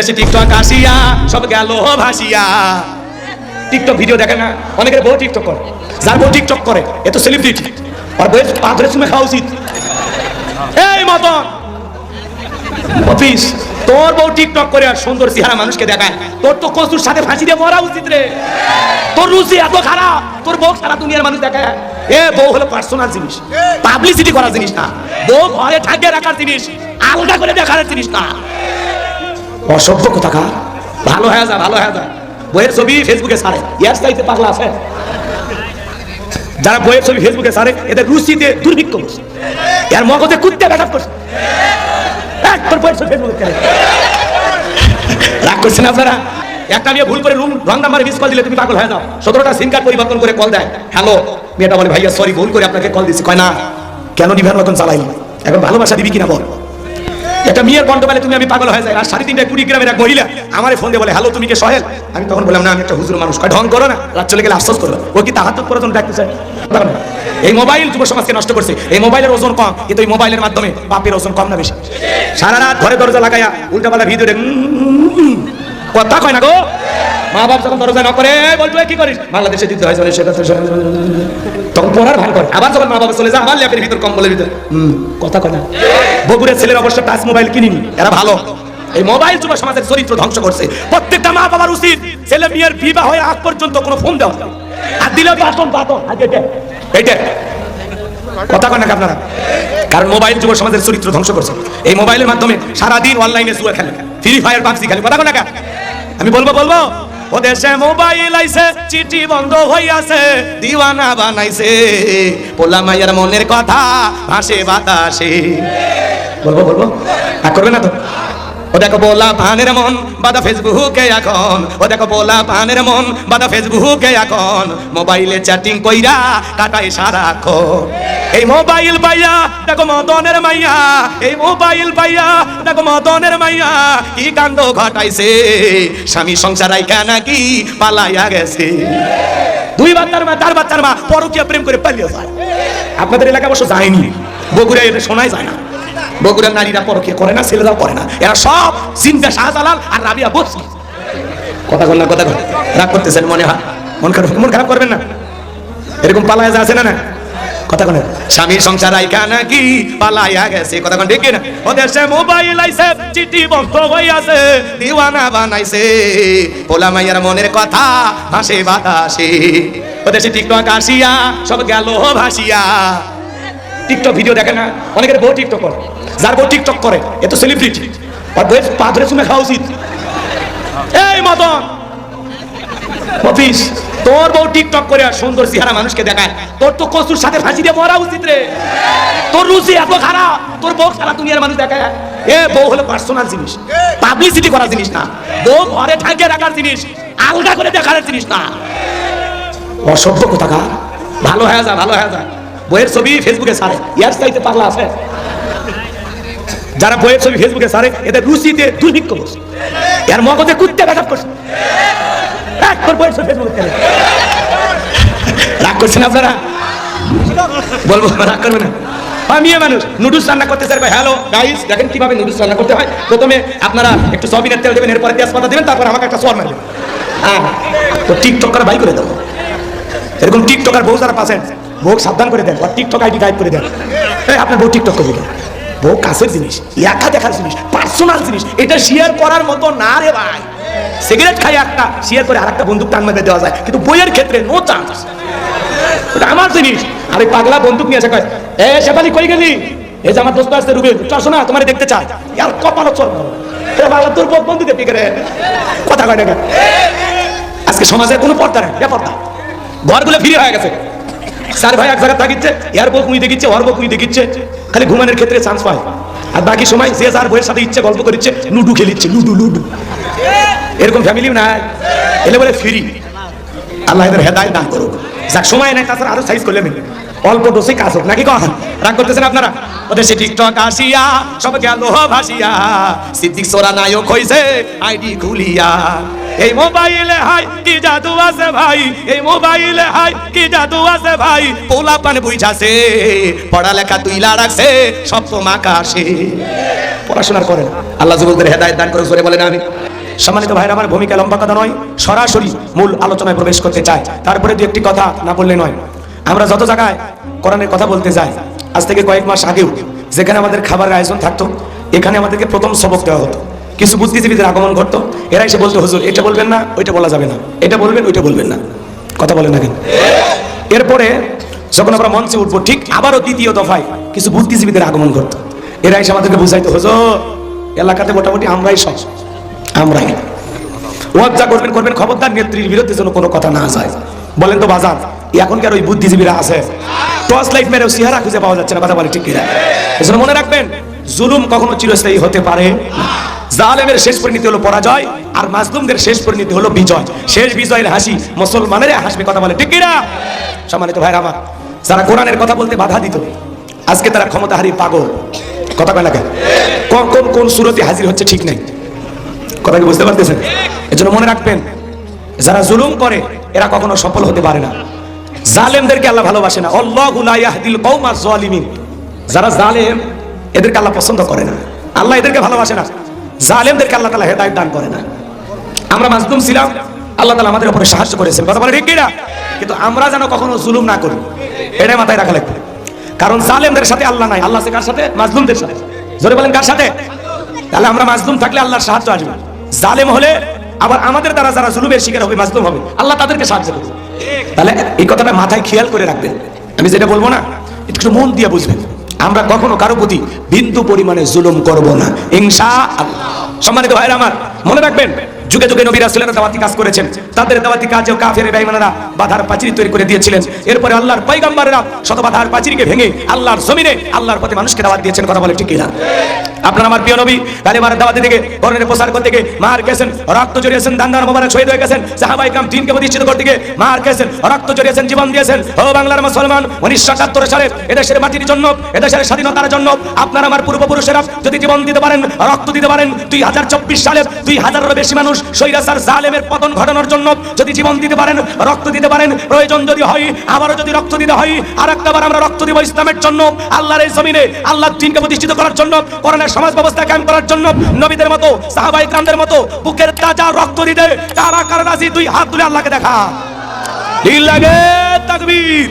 ওদেশে TikTok আসিয়া, সব গেল ভাসিয়া। TikTok video দেখে না? অনেকের বউ টিকটক করে। যার বউ টিকটক করে, এ তো সেলিব্রিটি আর বইয়ের পা ধরে চুমে খাওয়া উচিত। এই মতন অফিস, তোর বউ টিকটক করে আর সুন্দর চেহারা মানুষকে দেখায়। তোর তো কচুর সাথে ফাঁসি দিয়ে মরা উচিত রে। তোর রুচি এত খারাপ, তোর বউ সারা দুনিয়ার মানুষ দেখায়। এ বউ হলো পার্সোনাল জিনিস। পাবলিসিটি করার জিনিস না। বউ ঘরে ঠাকিয়ে রাখার জিনিস। আলগা করে দেখার জিনিস না। অসভ্য কোথাকার। ভালো হয়ে যা ভালো হয়ে যা। বইয়ের ছবি ফেসবুকে ছাড়ে। ইয়ার চাইতে পাগলা আছে। যারা বইয়ের ছবি ফেসবুকে ছাড়ে এদের রুচিতে দুর্ভিক্ষ করছে এর মগজে কুত্তে ব্যাঘাত করছে। এই, তোর বইয়ের ছবি ফেসবুকে। রাগ করছেন আপনারা? একটা মেয়ে ভুল করে রুম রং নাম্বারে মিস কল দিলে তুমি পাগল হয়ে যাও। সতেরোটা সিম কার্ড পরিবর্তন করে কল দেয়। হ্যালো মেয়েটা বলে ভাইয়া সরি ভুল করে আপনাকে কল দিচ্ছি। কয় না কেন নিভার মতন চালাইনি এখন ভালোবাসা দিবি কিনা বল? একটা মেয়ের পেলে তুমি আমি পাগল হয়ে যাই, আর সাড়ে তিনটায় কুড়ি গ্রামের এক মহিলা আমার ফোন দিয়ে বলে হ্যালো তুমি কে সহেল? আমি তখন বললাম, না, আমি একটা হুজুর, মানুষ। ঢং করো না। রাত চলে গেলে আফসোস করব ও কি তাহাত করে জন্য ডাকতে না। এই মোবাইল যুব সমাজকে নষ্ট করছে। এই মোবাইলের ওজন কম, কিন্তু এই মোবাইলের মাধ্যমে পাপের ওজন কম না বেশি। সারা রাত ঘরে দরজা লাগাইয়া উল্টাপালা দেখ কথা কয় না গো? মা বাপ যখন না করে কি করিস? বাংলাদেশে দিতে হয় চলে সেটা তখন পড়ার ভান করে। আবার যখন মা বাবা চলে যায়, আবার ল্যাপের ভিতর, কম্বলের ভিতর। হুম, কথা বগুড়ের ছেলের অবশ্য টাচ মোবাইল কিনিনি। এরা ভালো। এই মোবাইল যুব সমাজের চরিত্র ধ্বংস করছে। প্রত্যেকটা মা বাবার উচিত ছেলে মেয়ের বিবাহ আগ পর্যন্ত কোনো ফোন দেওয়া। আর দিলে বাটন আগে এইটা কথা কয় না কি আপনারা? কারণ মোবাইল যুব সমাজের চরিত্র ধ্বংস করছে। এই মোবাইলের মাধ্যমে সারাদিন অনলাইনে জুয়া খেলে। ফ্রি ফায়ার পাবজি খেলে। কথা কয় না কা? আমি বলব বলব? ও দেশে মোবাইল আইছে, চিঠি বন্ধ হইয়াছে, দিওয়ানা বানাইছে। পোলা মাইয়ার মনের কথা ভাসে বাতাসে। বলব বলব? আর করবে না তো? ও দেখো বলা পানের মন, বাদা ফেসবুকে এখন। ও দেখো বোলা পানের মন, বাদা ফেসবুকে এখন। মোবাইলে চ্যাটিং কইরা কাটাই সারাক্ষণ। এই মোবাইল পাইয়া, দেখো মদনের মাইয়া। এই মোবাইল পাইয়া, দেখো মদনের মাইয়া। কি কাণ্ড ঘটাইছে? স্বামী সংসার আইকা নাকি পালাইয়া গেছে। দুই বাচ্চার মা, চার বাচ্চার মা, পরকীয়া প্রেম করে পালিয়ে যায়। আপনাদের এলাকা অবশ্য যায়নি। বগুড়া এটা শোনাই যায় না। বগুড়ার নারীরা পরকীয়া করে না, ছেলেরাও করে না। এরা সব চিন্তা শাহজালাল আর রাবিয়া বসি কথা বল না, কথা বল। রাগ করতেছেন মনে হয়? মন খারাপ মন খারাপ করবেন না? এরকম পালায় আছে না না? কথা কোন স্বামী সংসার আইকা নাকি? পালাইয়া গেছে। কথা কোন ঠিক না ওদের সে মোবাইল আইছে, চিঠি বন্ধ হইয়াছে। দিওয়ানা বানাইছে। পোলা মাইয়ার মনের কথা হাসে বাতাসে। ওদের সে টিকটক আসিয়া, সব গেল ভাসিয়া। টিকটক ভিডিও দেখে না? অনেকের বউ টিকটক করে। যার বউ টিকটক করে, এ তো সেলিব্রিটি আর বইয়ের পা ধরে চুমে খাওয়া উচিত। এই মতন অফিস, তোর বউ টিকটক করে আর সুন্দর চেহারা মানুষকে দেখায়। তোর তো কচুর সাথে ফাঁসি দিয়ে মরা উচিত রে। তোর রুচি এত খারাপ, তোর বউ সারা দুনিয়ার মানুষ দেখায়। এ বউ হলো পার্সোনাল জিনিস। পাবলিসিটি করার জিনিস না। বউ ঘরে ঠাকিয়ে রাখার জিনিস। আলগা করে দেখার জিনিস না। অসভ্য কোথাকার? ভালো হয়ে যা, ভালো হয়ে যা। বইয়ের ছবি ফেসবুকে ছাড়ে ইয়ার চাইতে পাগলা আছে। যারা বইয়ের ছবি ফেসবুকে ছাড়ে এদের রুচিতে দুর্ভিক্ষ করছে। এর মগজে কুত্তে ব্যাঘাত করছে। তোর বইয়ের ছবি ফেসবুকে। রাগ করছেন আপনারা? বলব, রাগ করবে না। আমি মানুষ, নুডলস করতে চাই হ্যালো দেখেন করতে হয়। প্রথমে আপনারা একটু তেল দেবেন দেবেন আমাকে একটা সোয়ার হ্যাঁ তো টিকটক করে দেবো এরকম টিকটকার পাচ্ছেন বউ সাবধান করে দেন আর টিকটক আইডি গাইড করে দেন। আপনার বউ টিকটক করে কেন? বউ কাছের জিনিস একা দেখার জিনিস পার্সোনাল জিনিস, এটা শেয়ার করার মতো না রে ভাই। সিগারেট খাই একটা শেয়ার করে আরেকটা বন্দুক টান মেরে দেওয়া যায়, কিন্তু বইয়ের ক্ষেত্রে নো চান্স ওটা আমার জিনিস। আরে পাগলা বন্দুক নিয়ে আসে কয়, এ, শেফালি, কই গেলি? এই যে আমার দোস্ত আসছে রুবেল, চল শোনা, তোমার দেখতে চাই। আর কপাল চল পাগলা তোর বন্ধুকে পিকে করে কথা কয় না আজকে সমাজে কোনো পর্দা নেই, বেপর্দা। ঘরগুলো ফ্রি হয়ে গেছে। স্যার ভাই এক জায়গায় থাকিচ্ছে এর বউ কুই দেখিচ্ছে ওর বউ দেখিচ্ছে, খালি ঘুমানোর ক্ষেত্রে চান্স পায়। আর বাকি সময় যে যার বইয়ের সাথে ইচ্ছে গল্প করিচ্ছে, লুডু খেলিচ্ছে, লুডু লুডু। এরকম ফ্যামিলিও নাই। এলে বলে ফ্রি আল্লাহ এদের হেদায় দান করুক। যাক, সময় নাই, তাছাড়া আরও সাইজ করলে মিলবে। অল্প ডোসে কাজ হোক, নাকি কখন রাগ করতেছেন আপনারা? ওদের সে টিকটক আসিয়া, সব গেল ভাসিয়া। সিদ্দিক সোরা নায়ক হইছে, আইডি খুলিয়া। এই মোবাইলে হাই, কি জাদু আছে ভাই? এই মোবাইলে হাই, কি জাদু আছে ভাই? পোলা পান বুঝাছে, পড়ালেখা তুই লাড়াছে সব তো মাকাশে পড়াশোনার করেন। আল্লাহ যুবকদের হেদায়েত দান করে, জোরে বলেন আমি। সম্মানিত ভাইরা, আমার ভূমিকা লম্বা কথা নয়, সরাসরি মূল আলোচনায় প্রবেশ করতে চাই। তারপরে দু একটি কথা না বললে নয়। আমরা যত জায়গায় কোরআনের কথা বলতে যাই, আজ থেকে কয়েক মাস আগেও যেখানে আমাদের খাবারের আয়োজন থাকতো, এখানে আমাদেরকে প্রথম সবক দেওয়া হতো। কিছু বুদ্ধিজীবীদের আগমন করতো এরা এসে বলতো, হুজুর, এটা বলবেন না, ওইটা বলা যাবে না। এটা বলবেন, ওইটা বলবেন না। কথা বলেন না কেন? এরপরে যখন আমরা মঞ্চে উঠবো, ঠিক আবারও দ্বিতীয় দফায় কিছু বুদ্ধিজীবীদের আগমন করতো এরা এসে আমাদেরকে বুঝাইতো, হুজুর, এলাকাতে মোটামুটি আমরাই সব, আমরাই। ওয়াজ যা করবেন করবেন, খবরদার নেত্রীর বিরুদ্ধে যেন কোনো কথা না যায়। বলেন তো বাজার এখনকার ওই বুদ্ধিজীবীরা আছে? টর্চ লাইট মেরে চেহারা খুঁজে পাওয়া যাচ্ছে না, কথা বলে ঠিক কিনা? এজন্য মনে রাখবেন, জুলুম কখনো চিরস্থায়ী হতে পারে না। জালেমের শেষ পরিণতি হলো পরাজয়, আর মাজলুমদের শেষ পরিণতি হলো বিজয়। শেষ বিজয়ের হাসি মুসলমানের হাসবে, কথা বলে। ঠিক কিনা? সম্মানিত ভাইরা আমার, যারা কোরআনের কথা বলতে বাধা দিত, আজকে তারা ক্ষমতা হারিয়ে পাগল। কথা কয় না কোন কোন কোন সুরতে হাজির হচ্ছে ঠিক নেই। কথা কি বুঝতে পারতেছেন? এজন্য মনে রাখবেন, যারা জুলুম করে, এরা কখনো সফল হতে পারে না। জালেমদেরকে আল্লাহ ভালোবাসে না। আল্লাহু লা ইয়াহদিল কওমাজ জালিমিন। যারা জালেম, এদেরকে আল্লাহ পছন্দ করে না। আল্লাহ এদেরকে ভালোবাসে না। জালেমদেরকে আল্লাহ তাআলা হেদায়েত দান করে না। আমরা মাজলুম ছিলাম, আল্লাহ তালা আমাদের উপরে সাহায্য করেছেন। কথা বলে ঠিক কিনা? কিন্তু আমরা যেন কখনো জুলুম না করি, এটাই মাথায় রাখা লাগবে। কারণ জালেমদের সাথে আল্লাহ নাই। আল্লাহ কার সাথে? মাজলুমদের সাথে। জোরে বলেন কার সাথে? তাহলে আমরা মাজলুম থাকলে আল্লাহর সাহায্য আসবে। জালেম হলে আবার আমাদের দ্বারা যারা জুলুমের শিকার হবে, মাজলুম হবে। আল্লাহ তাদেরকে সাহায্য করবে তাহলে এই কথাটা মাথায় খেয়াল করে রাখবেন। আমি যেটা বলব না, একটু মন দিয়ে বুঝবেন। আমরা কখনো কারও প্রতি বিন্দু পরিমাণে জুলুম করব না। আল্লাহ। সম্মানিত ভাইরা আমার, মনে রাখবেন যুগে যুগে নবীরা ছিলেন, দাওয়াতি কাজ করেছেন। তাদের দাওয়াতি কাজেও কাফের বেঈমানেরা বাধার পাঁচির তৈরি করে দিয়েছিলেন। এরপরে আল্লাহর পয়গম্বরেরা শত বাধার পাঁচিরকে ভেঙে আল্লাহর জমিনে আল্লাহর পথে মানুষকে দাওয়াত দিয়েছেন, কথা বলে ঠিক কিনা? আপনার আমার প্রিয় নবী কালেমার দাওয়াতি থেকে করণের প্রসার করতে গিয়ে মার গেছেন রক্ত জড়িয়েছেন দান্দার মোবারক শহীদ হয়ে গেছেন সাহাবাই কাম দিনকে প্রতিষ্ঠিত করতে গিয়ে মার গেছেন রক্ত জড়িয়েছেন, জীবন দিয়েছেন। ও বাংলার মুসলমান, উনিশশো একাত্তর সালে এদেশের মাটির জন্য এদেশের স্বাধীনতার জন্য আপনার আমার পূর্বপুরুষেরা যদি জীবন দিতে পারেন, রক্ত দিতে পারেন, দুই হাজার চব্বিশ সালে দুই হাজারেরও বেশি মানুষ সৈরাসার জালেমের পতন ঘটানোর জন্য যদি জীবন দিতে পারেন, রক্ত দিতে পারেন, প্রয়োজন যদি হয়, আবারও যদি রক্ত দিতে হয় আর একটাবার আমরা রক্ত দিব ইসলামের জন্য, আল্লাহর এই জমিনে, আল্লাহর দিনকে প্রতিষ্ঠিত করার জন্য করোনার সমাজ ব্যবস্থা কায়েম করার জন্য, নবীদের মতো সাহাবাই গ্রামদের মতো, বুকের তাজা রক্ত দিতে কারা কারা রাজি? দুই হাত তুলে আল্লাহকে দেখা। লীল লাগে তাকবীর।